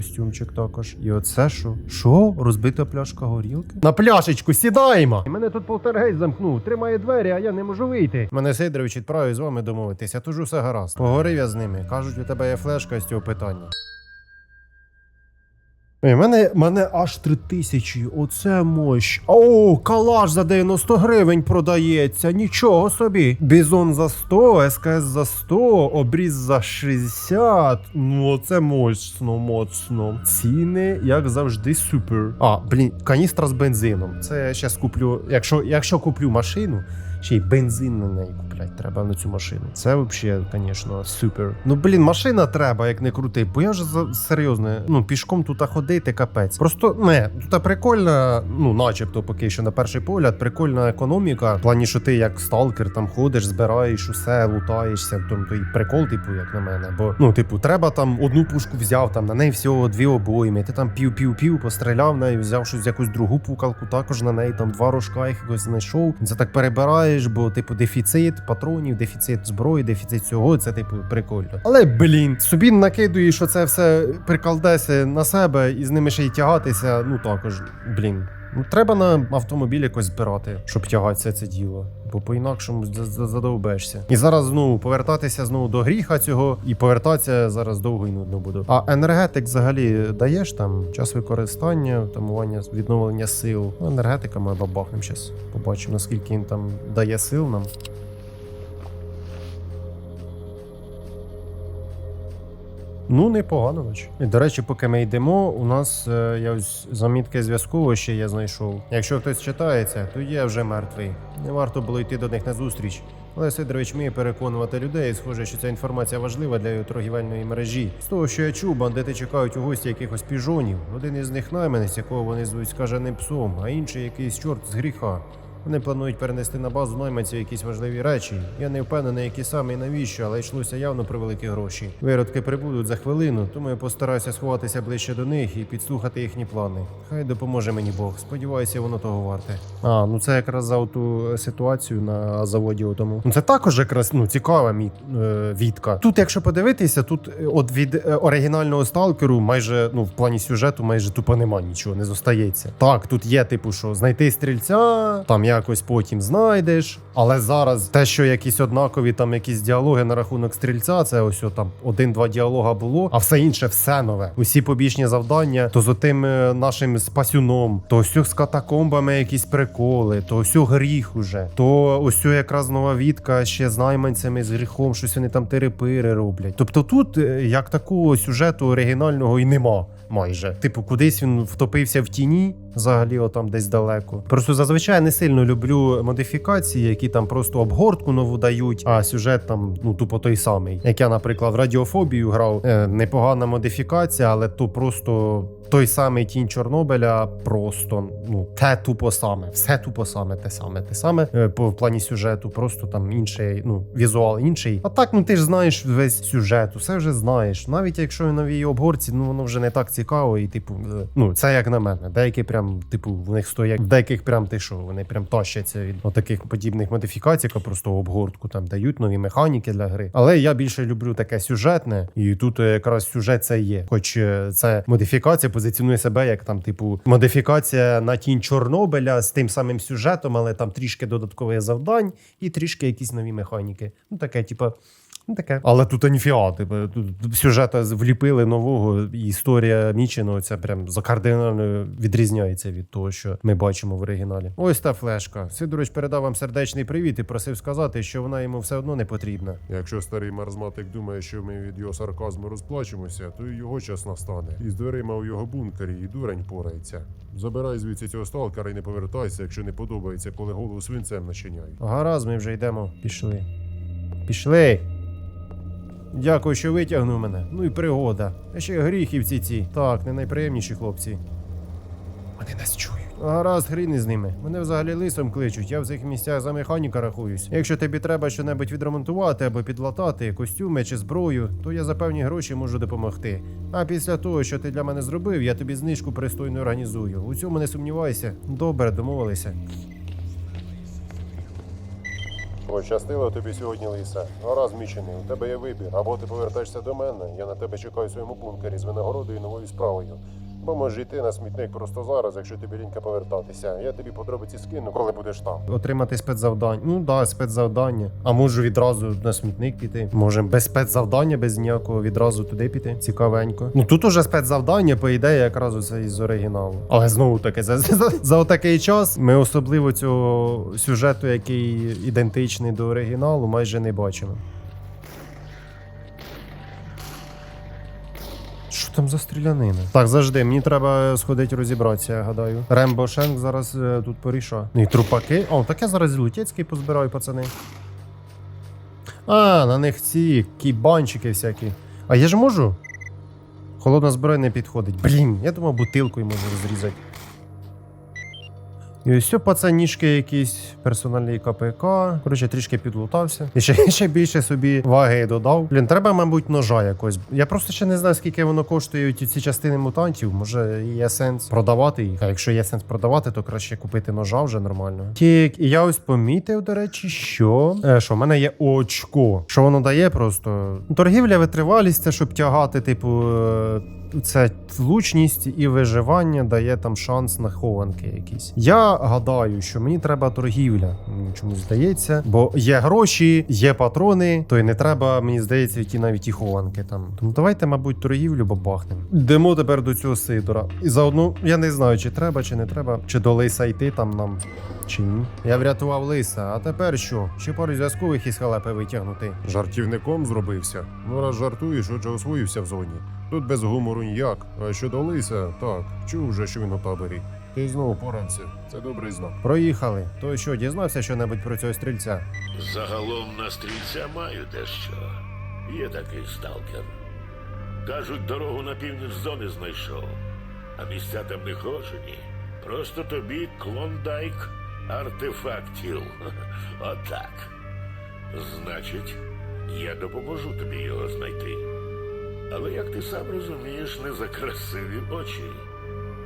костюмчик також. І оце що? Що? Розбита пляшка горілки? На пляшечку сідаємо! Мене тут полтергейст замкнув, тримає двері, а я не можу вийти. Мене Сидорович відправив з вами домовитися, тож усе гаразд. Поговорив я з ними. Кажуть, у тебе є флешка з цього питання. Ей, мене, мене аж три тисячі, оце мощ. О, калаш за 90 гривень продається, нічого собі. Бізон за 100, СКС за 100, обріз за 60. Ну, оце мощно, моцно. Ціни, як завжди, супер. А, блін, каністра з бензином. Це я щас куплю. Якщо, якщо куплю машину, ще й бензин на неї купляти треба на цю машину. Це взагалі, звісно, супер. Ну блін, машина треба, як не крути. Бо я вже за серйозно, ну пішком тут ходити капець. Просто не тут прикольна, ну начебто, поки що на перший погляд, прикольна економіка. В плані, що ти як сталкер там ходиш, збираєш усе, лутаєшся. Тому то і прикол, типу, як на мене. Бо ну, типу, треба там одну пушку взяв, там на неї всього дві обойми. Ти там пів-пів-пів, постріляв нею, взяв щось якусь другу пукалку, також на неї там два рожка якогось знайшов. Це так перебираєш, бо типу дефіцит патронів, дефіцит зброї, дефіцит цього. Це типу прикольно. Але блін, собі накидуєш, що це все прикалдеси на себе і з ними ще й тягатися. Ну також, блін. Ну, треба на автомобіль якось збирати, щоб тягатися це діло. Бо по-інакшому за- за- задовбешся. І зараз знову повертатися знову до гріха цього, і повертатися зараз довго і нудно буде. А енергетик взагалі даєш там час використання, тамування, відновлення сил. Ну, енергетика ми бабахнемо зараз. Побачимо, наскільки він там дає сил нам. Ну, непогано, наче. До речі, поки ми йдемо, у нас е, я ось замітки зв'язково ще я знайшов. Якщо хтось читається, то є вже мертвий. Не варто було йти до них на зустріч. Але Сидорович вміє переконувати людей. Схоже, що ця інформація важлива для його торгівельної мережі. З того, що я чув, бандити чекають у гості якихось піжонів. Один із них найманець, якого вони звуть скаженим псом, а інший якийсь чорт з гріха. Вони планують перенести на базу найманців якісь важливі речі. Я не впевнений, які саме і навіщо, але йшлося явно про великі гроші. Виродки прибудуть за хвилину, тому я постараюся сховатися ближче до них і підслухати їхні плани. Хай допоможе мені Бог. Сподіваюся, воно того варте. А, ну це якраз за ту ситуацію на заводі. Тому ну це також якраз ну цікава мі... е, відка. Тут, якщо подивитися, тут е, от від е, оригінального сталкеру майже ну в плані сюжету майже тупо нема нічого, не зостається. Так, тут є, типу, що знайти стрільця, там якось потім знайдеш. Але зараз те, що якісь однакові там якісь діалоги на рахунок стрільця, це ось там один-два діалога було, а все інше все нове. Усі побічні завдання, то з отим е, нашим спасюном, то ось з катакомбами якісь приколи, то ось гріх уже, то ось якраз нова відка ще з найманцями з гріхом, щось вони там терепири роблять. Тобто тут е, як такого сюжету оригінального і нема. Майже, типу, кудись він втопився в тіні, взагалі, отам десь далеко. Просто зазвичай не сильно люблю модифікації, які там просто обгортку нову дають, а сюжет там ну тупо той самий. Як я, наприклад, в радіофобію грав, е, непогана модифікація, але то просто той самий тінь Чорнобиля, просто ну те тупо саме, все тупо саме, те саме, те саме е, по в плані сюжету, просто там інший, ну візуал інший. А так, ну ти ж знаєш весь сюжет, все вже знаєш. Навіть якщо і новій обгорці, ну воно вже не так цікаво, і типу, е, ну це як на мене. Деякі прям, типу, в них стоять в деяких прям ти що, вони прям тащаться від таких подібних модифікацій, яка просто обгортку там дають нові механіки для гри. Але я більше люблю таке сюжетне, і тут якраз сюжет це є. Хоч е, це модифікація позиціонує себе як там, типу, модифікація на тінь Чорнобиля з тим самим сюжетом, але там трішки додаткових завдань і трішки якісь нові механіки. Ну таке, типу. Ну, таке. Але тут ніфіга, типу, тут сюжета вліпили нового, і історія Міченого ця прям за кардинально відрізняється від того, що ми бачимо в оригіналі. Ось та флешка. Сидорович передав вам сердечний привіт і просив сказати, що вона йому все одно не потрібна. Якщо старий маразматик думає, що ми від його сарказму розплачемося, то і його час настане. І з дверима у його бункері і дурень порається. Забирай звідси цього сталкера і не повертайся, якщо не подобається, коли голову свинцем начиняй. Гаразд, ми вже йдемо. Пішли. Пішли. Дякую, що витягнув мене. Ну і пригода. А ще гріхівці ці. Так, не найприємніші хлопці. Вони нас чують. Гаразд, хрін із ними. Мене взагалі лисом кличуть, я в цих місцях за механіка рахуюсь. Якщо тобі треба щонебудь відремонтувати або підлатати, костюми чи зброю, то я за певні гроші можу допомогти. А після того, що ти для мене зробив, я тобі знижку пристойно організую. У цьому не сумнівайся. Добре, домовилися. Пощастило тобі сьогодні, Лиса. Гора змічений, у тебе є вибір. Або ти повертаєшся до мене, я на тебе чекаю в своєму бункері з винагородою і новою справою. Бо можеш йти на смітник просто зараз, якщо тобі лінька повертатися. Я тобі подробиці скину, коли будеш там. Отримати спецзавдання. Ну да, спецзавдання. А можу відразу на смітник піти. Можемо без спецзавдання, без ніякого відразу туди піти. Цікавенько. Ну тут уже спецзавдання, по ідеї, якраз оце із оригіналу. Але знову таки, за, за, за отакий час ми особливо цього сюжету, який ідентичний до оригіналу, майже не бачимо. Там за стрілянина? Так, завжди, мені треба сходити розібратися, я гадаю. Рембо Шенк зараз е, тут порішав. Ну і трупаки. О, так я зараз Лутецький позбираю, пацани. А, на них ці кібанчики всякі. А я ж можу? Холодна зброя не підходить. Блін, я думав, бутилкою можу розрізати. І ось все, пацанішки якісь, персональний КПК. Коротше, трішки підлутався. І ще, ще більше собі ваги додав. Блін, треба, мабуть, ножа якось. Я просто ще не знаю, скільки воно коштує ці частини мутантів. Може, є сенс продавати їх. А якщо є сенс продавати, то краще купити ножа вже нормально. Тік, і я ось помітив, до речі, що. Е, що в мене є очко. Що воно дає просто. Торгівля, витривалість, це щоб тягати, типу. Це влучність і виживання дає там шанс на хованки якісь. Я гадаю, що мені треба торгівля. Чомусь здається, бо є гроші, є патрони, то й не треба, мені здається, ті навіть і хованки там. Тому давайте, мабуть, торгівлю бабахнемо. Йдемо тепер до цього Сидора. І заодно я не знаю, чи треба, чи не треба, чи до лиса йти там нам. Чи ні? Я врятував лиса, а тепер що? Ще пару зв'язкових із халепи витягнути. Жартівником зробився. Ну раз жартуєш, отже освоївся в зоні. Тут без гумору ніяк. А щодо лиса, так, чув вже, що він у таборі. Ти знову поранці. Це добрий знак. Проїхали. То що, дізнався що-небудь про цього стрільця? Загалом на стрільця маю дещо. Є такий сталкер. Кажуть, дорогу на північ зони знайшов. А місця там не хожені. Просто тобі клондайк артефактів. Отак. Значить, я допоможу тобі його знайти. Але як ти сам розумієш, не за красиві очі.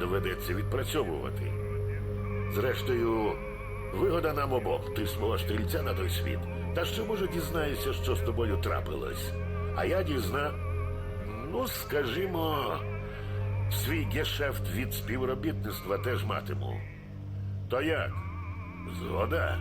Доведеться відпрацьовувати. Зрештою, вигода нам обом. Ти свого стрільця на той світ. Та ще може дізнаєшся, що з тобою трапилось. А я дізна. Ну, скажімо, свій гешефт від співробітництва теж матиму. То як? Згода?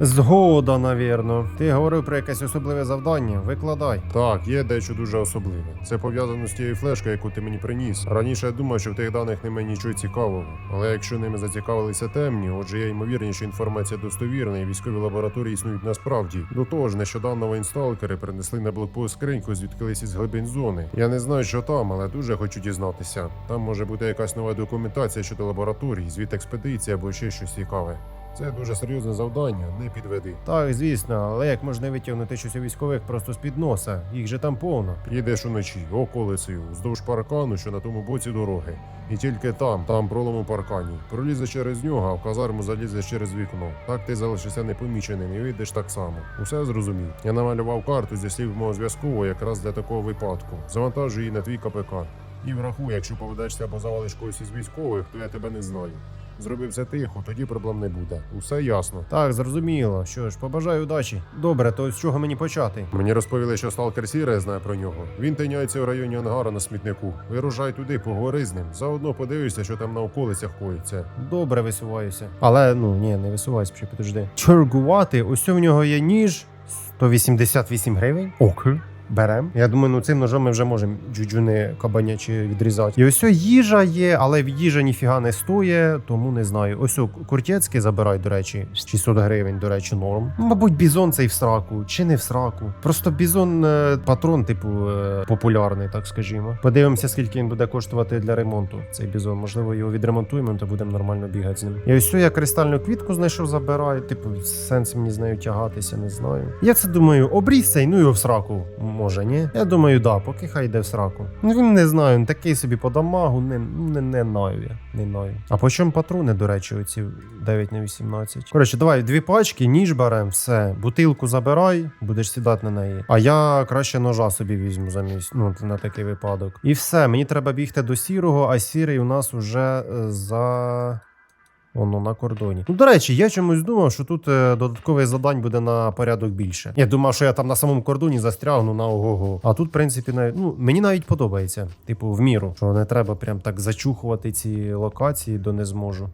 Згода, навірно. Ти говорив про якесь особливе завдання. Викладай. Так, є дещо дуже особливе. Це пов'язано з тією флешкою, яку ти мені приніс. Раніше я думав, що в тих даних немає нічого цікавого. Але якщо ними зацікавилися темні, отже є ймовірність, що інформація достовірна і військові лабораторії існують насправді. До того ж, нещодавно воїнсталкери принесли на блокпост скриньку, звідкились із глибин зони. Я не знаю, що там, але дуже хочу дізнатися. Там може бути якась нова документація щодо лабораторій, звіт експедиції або ще щось цікаве. Це дуже серйозне завдання, не підведи. Так, звісно, але як можна витягнути щось у військових просто з під носа? Їх же там повно. Їдеш уночі, околицею, вздовж паркану, що на тому боці дороги. І тільки там, там пролом у паркані. Пролізеш через нього, а в казарму залізеш через вікно. Так ти залишишся непоміченим і вийдеш так само. Усе зрозумів. Я намалював карту зі слів мого зв'язкового якраз для такого випадку. Завантажу її на твій КПК. І врахуй, якщо поведешся або завалиш когось із військових, то я тебе не знаю. Зроби все тихо, тоді проблем не буде. Усе ясно. Так, зрозуміло. Що ж, побажаю удачі. Добре, то з чого мені почати? Мені розповіли, що сталкер Сіре знає про нього. Він тиняється у районі ангара на смітнику. Вирушай туди, поговори з ним. Заодно подивишся, що там на околицях коїться. Добре висуваюся. Але ну ні, не висувайся, ще підожди. Чергувати, ось у нього є ніж 188 гривень. Окей. Берем. Я думаю, ну цим ножом ми вже можемо джуджуни кабанячі відрізати. І ось їжа є, але в їжа ніфіга не стоїть, тому не знаю. Ось куртєцький забирай, до речі, 600 гривень, до речі, норм. Мабуть, бізон цей в сраку, чи не в сраку. Просто бізон е, патрон, типу, е, популярний, так скажімо. Подивимося, скільки він буде коштувати для ремонту. Цей бізон. Можливо, його відремонтуємо, то будемо нормально бігати з ним. І ось я кристальну квітку знайшов, забираю. Типу, сенс мені з нею тягатися, не знаю. Я це думаю, обрізь цей, ну його в сраку. Може, ні? Я думаю, да, поки хай йде в сраку. Ну він не знаю, він такий собі по дамагу, не, не, не наю я. Не наю. А по чому патрони, до речі, оці 9 на 18? Коротше, давай дві пачки, ніж берем, все. Бутилку забирай, будеш сідати на неї. А я краще ножа собі візьму замість, ну, на такий випадок. І все, мені треба бігти до сірого, а сірий у нас уже е, за. Воно на кордоні. Ну, до речі, я чомусь думав, що тут е, додаткових завдань буде на порядок більше. Я думав, що я там на самому кордоні застрягну на ого-го. А тут, в принципі, навіть, ну, мені навіть подобається. Типу, в міру, що не треба прям так зачухувати ці локації, до не зможу.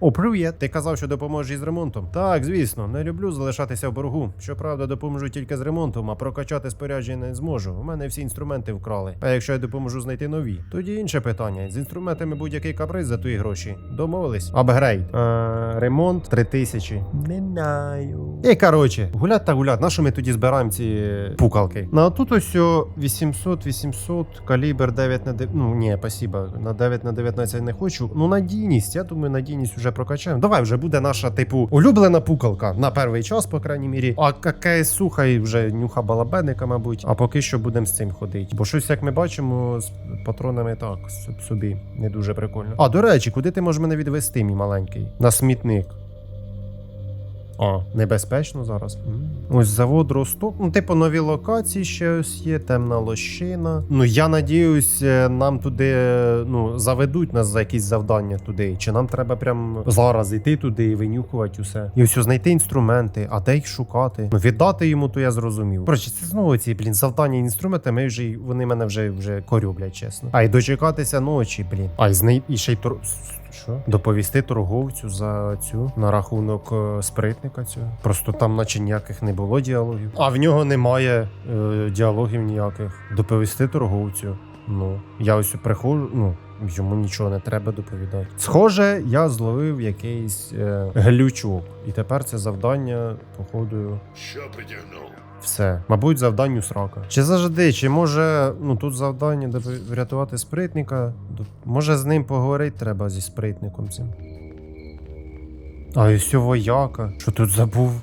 О, привіт! Ти казав, що допоможеш із ремонтом? Так, звісно, не люблю залишатися в боргу. Щоправда, допоможу тільки з ремонтом, а прокачати спорядження не зможу. У мене всі інструменти вкрали. А якщо я допоможу знайти нові, тоді інше питання. З інструментами будь-який каприз за твої гроші. Домовились? Апгрейд. Е, ремонт 3000. Не знаю. І коротше, гулять та гулять. На що ми тоді збираємо ці пукалки? Ну а тут ось 800, 800, калібр 9 на 9. Ну ні, спасибо. На 9 на 19 не хочу. Ну надійність, я думаю, надійність вже прокачаємо. Давай вже буде наша, типу, улюблена пукалка на перший час, по крайній мірі. А ККСУ сухай вже нюха балабеника, мабуть. А поки що будемо з цим ходити. Бо щось, як ми бачимо, з патронами так собі не дуже прикольно. А до речі, куди ти можеш мене відвести, мій маленький? На смітник. А, небезпечно зараз. Ось завод Росток. Ну, типу, нові локації ще ось є, темна лощина. Ну, я надіюсь, е, нам туди е, ну, заведуть нас за якісь завдання туди. Чи нам треба прям зараз йти туди і винюхувати усе. І ось знайти інструменти, а де їх шукати? Ну, віддати йому, то я зрозумів. Коротше, це знову ці, блін, завдання інструменти, ми вже вони мене вже, вже корюблять, чесно. А й дочекатися ночі, блін. А й знай... і ще й тор... Що? Доповісти торговцю за цю на рахунок е, спритника цього. Просто там, наче ніяких не було діалогів. А в нього немає е, діалогів ніяких. Доповісти торговцю. Ну, я ось приходжу, ну. Йому нічого не треба доповідати. Схоже, я зловив якийсь е, глючок, і тепер це завдання, походу, Що притягнув? все. Мабуть, завданню срака. Чи завжди, чи може, ну тут завдання де врятувати спритника. Може з ним поговорити треба зі спритником цим. А і все вояка. Що тут забув?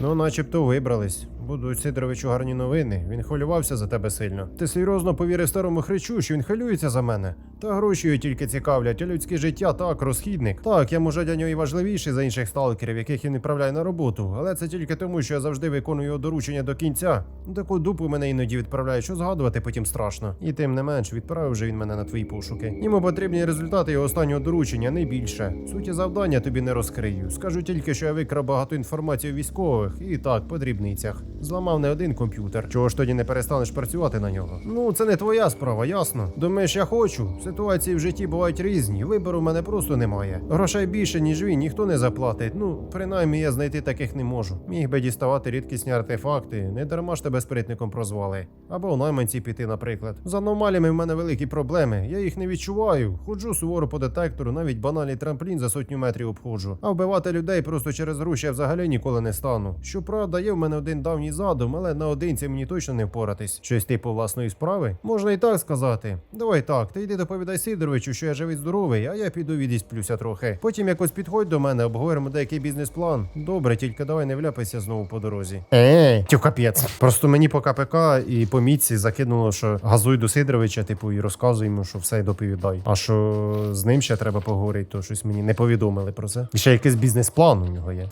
Ну, начебто вибрались. Будуть Сидоровичу гарні новини. Він хвилювався за тебе сильно. Ти серйозно повірив старому хричу, що він хвилюється за мене. Та гроші його тільки цікавлять, а людське життя так, розхідник. Так, я може для нього і важливіший за інших сталкерів, яких він відправляє на роботу. Але це тільки тому, що я завжди виконую його доручення до кінця. Таку дупу мене іноді відправляє, що згадувати потім страшно. І тим не менш, відправив же він мене на твої пошуки. Йому потрібні результати його останнього доручення, не більше. Суті завдання тобі не розкрию. Скажу тільки, що я викрав багато інформації у військових, і так, по дрібницях. Зламав не один комп'ютер. Чого ж тоді не перестанеш працювати на нього? Ну, це не твоя справа, ясно. Думаєш, я хочу. Ситуації в житті бувають різні. Вибору в мене просто немає. Грошей більше, ніж він, ніхто не заплатить. Ну, принаймні я знайти таких не можу. Міг би діставати рідкісні артефакти, не дарма ж тебе спритником прозвали. Або у найманці піти, наприклад. З аномаліями в мене великі проблеми. Я їх не відчуваю. Ходжу суворо по детектору, навіть банальний трамплін за сотню метрів обходжу. А вбивати людей просто через гроші я взагалі ніколи не стану. Щоправда, є в мене один давній задум, але наодинці мені точно не впоратись. Щось типу власної справи? Можна і так сказати. Давай так, ти йди доповідай Сидоровичу, що я живий здоровий, а я піду відісплюся трохи. Потім якось підходь до мене, обговоримо деякий бізнес-план. Добре, тільки давай не вляпайся знову по дорозі. Е, тю капець. Просто мені по КПК і по мітці закинуло, що газуй до Сидоровича, типу, і розказуй йому, що все доповідай. А що з ним ще треба поговорити, то щось мені не повідомили про це. І ще якийсь бізнес-план у нього є.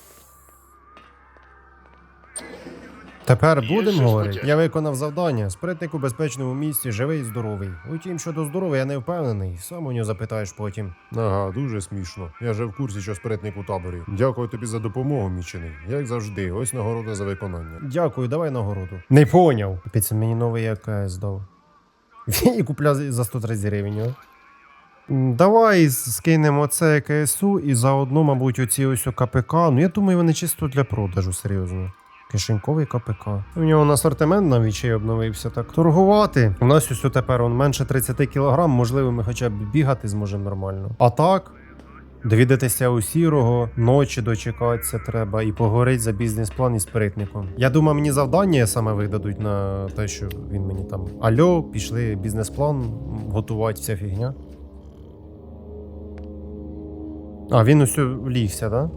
Тепер будемо говорити. Я виконав завдання. Спритник у безпечному місці, живий і здоровий. Утім, щодо здоров'я я не впевнений. Сам у нього запитаєш потім. Ага, дуже смішно. Я вже в курсі, що спритник у таборі. Дякую тобі за допомогу, мічений. Як завжди, ось нагорода за виконання. Дякую, давай нагороду. Не поняв. Капець, мені новий АКС дав. І купля за 130 гривень. Давай скинемо це КСУ і заодно, мабуть, оці ось КПК. Ну я думаю, вони чисто для продажу, серйозно. Кишеньковий КПК. У нього асортимент навіть ще й обновився так. Торгувати. У нас ось тепер он менше 30 кг, можливо, ми хоча б бігати зможемо нормально. А так. Довідатися у сірого, ночі дочекатися треба і поговорити за бізнес-план із спритником. Я думаю, мені завдання саме видадуть на те, що він мені там. Альо, пішли бізнес-план готувати вся фігня. А, він усе влігся, да?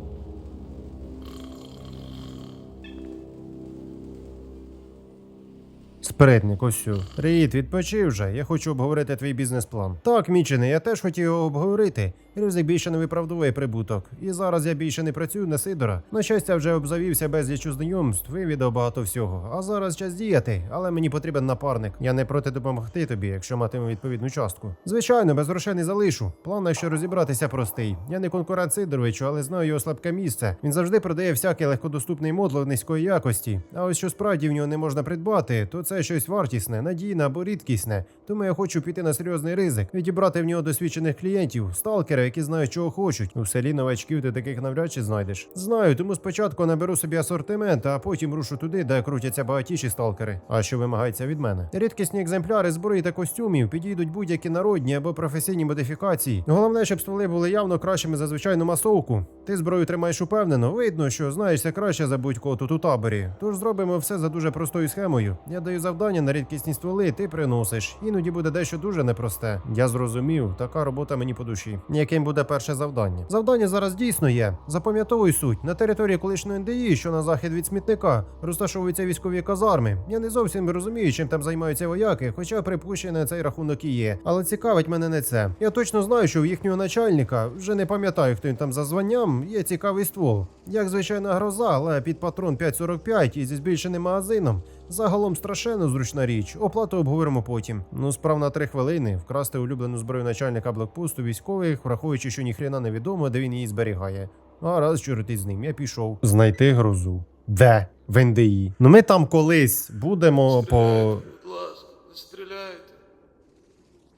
Спритник, ось Рід. Відпочив вже. Я хочу обговорити твій бізнес-план. Так, мічений, я теж хотів його обговорити. Ризик більше не виправдовує прибуток. І зараз я більше не працюю на Сидора. На щастя, вже обзавівся безліч знайомств, вивідав багато всього. А зараз час діяти, але мені потрібен напарник. Я не проти допомогти тобі, якщо матиму відповідну частку. Звичайно, без грошей не залишу. План, якщо розібратися, простий. Я не конкурент Сидоровичу, але знаю його слабке місце. Він завжди продає всякий легкодоступний модло низької якості. А ось що справді в нього не можна придбати, то це щось вартісне, надійне або рідкісне. Тому я хочу піти на серйозний ризик, відібрати в нього досвідчених клієнтів, сталкера, які знають, чого хочуть. У селі новачків ти таких навряд чи знайдеш. Знаю, тому спочатку наберу собі асортимент, а потім рушу туди, де крутяться багатіші сталкери. А що вимагається від мене? Рідкісні екземпляри зброї та костюмів підійдуть будь-які народні або професійні модифікації. Головне, щоб стволи були явно кращими за звичайну масовку. Ти зброю тримаєш упевнено. Видно, що знаєшся краще за будь-кого тут у таборі. Тож зробимо все за дуже простою схемою. Я даю завдання на рідкісні стволи, ти приносиш. Іноді буде дещо дуже непросте. Я зрозумів, така робота мені по душі. Яким буде перше завдання? Завдання зараз дійсно є. Запам'ятовуй суть. На території колишньої НДІ, що на захід від смітника, розташовуються військові казарми. Я не зовсім розумію, чим там займаються вояки, хоча припущення цей рахунок і є. Але цікавить мене не це. Я точно знаю, що у їхнього начальника вже не пам'ятаю, хто він там за званням. Є цікавий ствол. Як звичайна гроза, але під патрон 5.45 і зі збільшеним магазином. Загалом страшенно зручна річ. Оплату обговоримо потім. Ну, справ на три хвилини. Вкрасти улюблену зброю начальника блокпосту військових, враховуючи, що ніхрена невідомо, де він її зберігає. А раз чорти з ним, я пішов. Знайти грозу. Де? В НДІ. Ну ми там колись будемо по.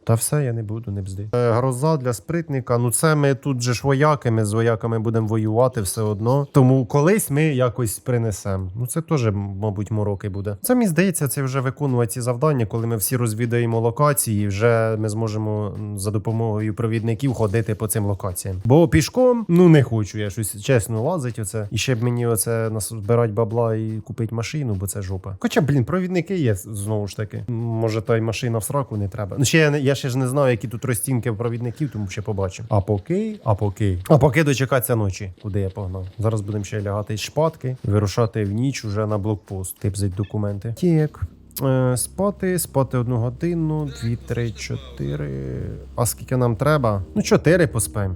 Та все, я не буду, не бзди. Е, гроза для спритника. Ну це ми тут же ж вояки, ми з вояками будемо воювати все одно. Тому колись ми якось принесемо. Ну це теж, мабуть, мороки буде. Це мені здається, це вже виконувати ці завдання, коли ми всі розвідаємо локації, вже ми зможемо за допомогою провідників ходити по цим локаціям. Бо пішком, ну не хочу я щось чесно лазить. Оце. І ще б мені оце збирати бабла і купити машину, бо це жопа. Хоча, блін, провідники є знову ж таки. Може, та й машина в сраку не треба. Ну ще я, не- я ще ж не знаю, які тут розцінки провідників, тому ще побачимо. А поки, а поки. А поки дочекатися ночі, куди я погнав. Зараз будемо ще лягати з шпатки, вирушати в ніч уже на блокпост. Типзить документи. Тік. Е, спати, спати одну годину, дві, три, чотири. А скільки нам треба? Ну, чотири поспаємо.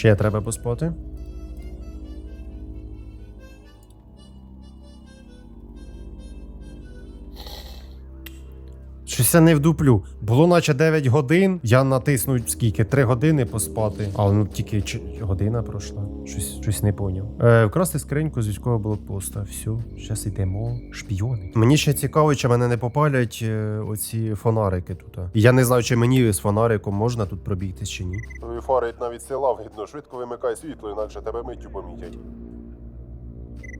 Ще треба поспати. Щось я не вдуплю. Було наче 9 годин. Я натиснув скільки? 3 години поспати. Але ну тільки ч... година пройшла. Щось, щось не поняв. Е, вкрасти скриньку з військового блокпоста. Все, зараз йдемо. Шпіони. Мені ще цікаво, чи мене не попалять е, оці фонарики тут. Я не знаю, чи мені з фонариком можна тут пробігтись чи ні. Твої фари навіть села видно, швидко вимикай світло, інакше тебе миттю помітять.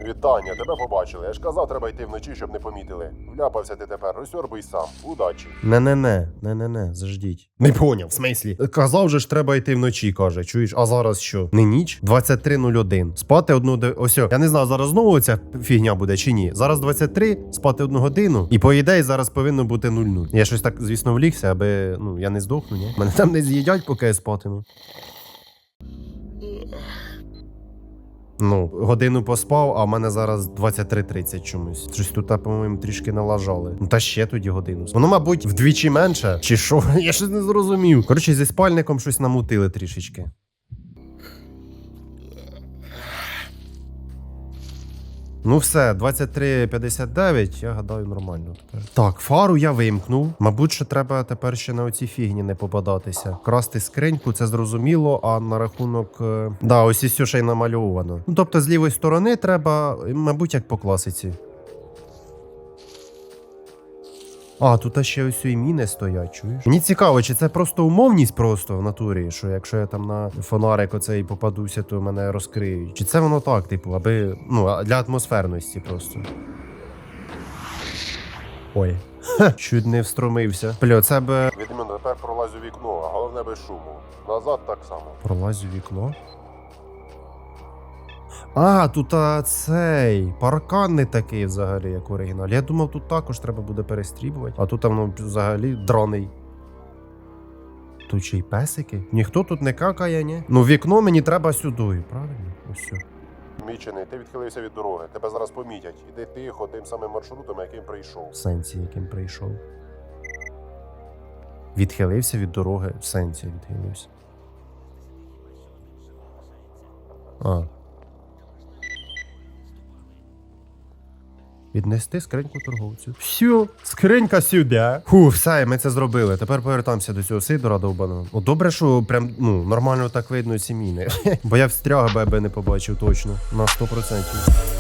Вітання, тебе побачили. Я ж казав, треба йти вночі, щоб не помітили. Вляпався ти тепер, розсьорбуй сам. Удачі. Не-не-не, не-не-не, заждіть. Не поняв, в смислі. Казав же ж, треба йти вночі, каже. Чуєш, а зараз що? Не ніч? 23.01. Спати одну де. Ось, о, я не знаю, зараз знову ця фігня буде чи ні. Зараз 23, спати одну годину. І по ідеї зараз повинно бути 00. Я щось так, звісно, влігся, аби ну я не здохну, ні. Мене там не з'їдять, поки я спатиму. Ну, годину поспав, а в мене зараз 23.30 чомусь. Щось тут, по-моєму, трішки налажали. Ну та ще тоді годину. Воно, мабуть, вдвічі менше. Чи що? Я щось не зрозумів. Коротше, зі спальником щось намутили трішечки. Ну все, 23.59, я гадаю, нормально тепер. Так, фару я вимкнув. Мабуть, що треба тепер ще на оці фігні не попадатися. Красти скриньку, це зрозуміло, а на рахунок. е, Да, ось і ще й намальовано. Ну тобто з лівої сторони треба, мабуть, як по класиці. А, тут ще ось і міни стоять, чуєш? Мені цікаво, чи це просто умовність просто в натурі, що якщо я там на фонарик оцей попадуся, то мене розкриють. Чи це воно так, типу, аби. Ну, а для атмосферності просто. Ой. Ха, чуть не встромився. Бля, це б. Відмінно, тепер пролазь у вікно, а головне без шуму. Назад так само. Пролазь у вікно. А, тут а, цей паркан не такий взагалі, як в оригіналі. Я думав, тут також треба буде перестрібувати, а тут воно взагалі драний. Тут ще й песики? Ніхто тут не какає, ні? Ну, вікно мені треба сюди, правильно? Ось. сю. Мічений, ти відхилився від дороги. Тебе зараз помітять. Іди тихо, тим самим маршрутом, яким прийшов. В сенсі, яким прийшов. Відхилився від дороги. В сенсі відхилився. А. Віднести скриньку торговцю. Все, скринька сюди. Ху, все, ми це зробили. Тепер повертаємося до цього Сидора довбаного. О, добре, що прям ну нормально так видно ці міни. Бо я встряг би, аби не побачив точно. На 100%.